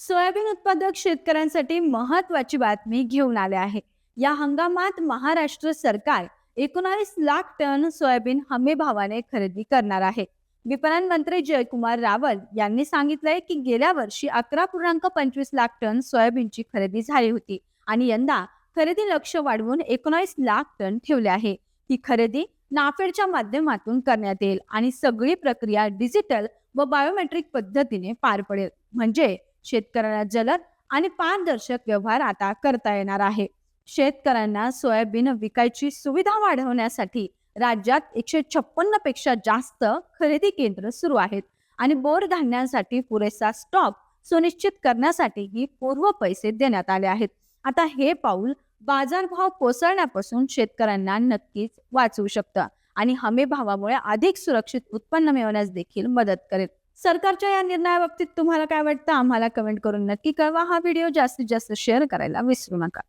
Soybean उत्पादक शेतकऱ्यांसाठी महत्वाची बातमी घेऊन आले आहे. या हंगामात महाराष्ट्र सरकार एकोणावीस लाख टन सोयाबीन हमी भावाने खरेदी करणार आहे. विपणन मंत्री जयकुमार रावल यांनी सांगितलंय की गेल्या वर्षी अकरा पूर्णांक पंचवीस लाख टन सोयाबीनची खरेदी झाली होती आणि यंदा खरेदी लक्ष वाढवून एकोणावीस लाख टन ठेवले आहे. ही खरेदी नाफेडच्या माध्यमातून करण्यात येईल आणि सगळी प्रक्रिया डिजिटल व बायोमेट्रिक पद्धतीने पार पडेल. म्हणजे शेतकऱ्यांना जलद आणि पारदर्शक व्यवहार आता करता येणार आहे. शेतकऱ्यांना सोयाबीन विकायची सुविधा वाढवण्यासाठी राज्यात एकशे छप्पन्नपेक्षा जास्त खरेदी केंद्र सुरू आहेत आणि बोर धान्यांसाठी पुरेसा स्टॉक सुनिश्चित करण्यासाठीही पूर्व पैसे देण्यात आले आहेत. आता हे पाऊल बाजारभाव कोसळण्यापासून शेतकऱ्यांना नक्कीच वाचवू शकतं आणि हमी भावामुळे अधिक सुरक्षित उत्पन्न मिळवण्यास देखील मदत करेल. सरकारच्या या निर्णयाबाबतीत तुम्हाला काय वाटतं? आम्हाला कमेंट करून नक्की कळवा. हा व्हिडिओ जास्तीत जास्त शेअर करायला विसरू नका.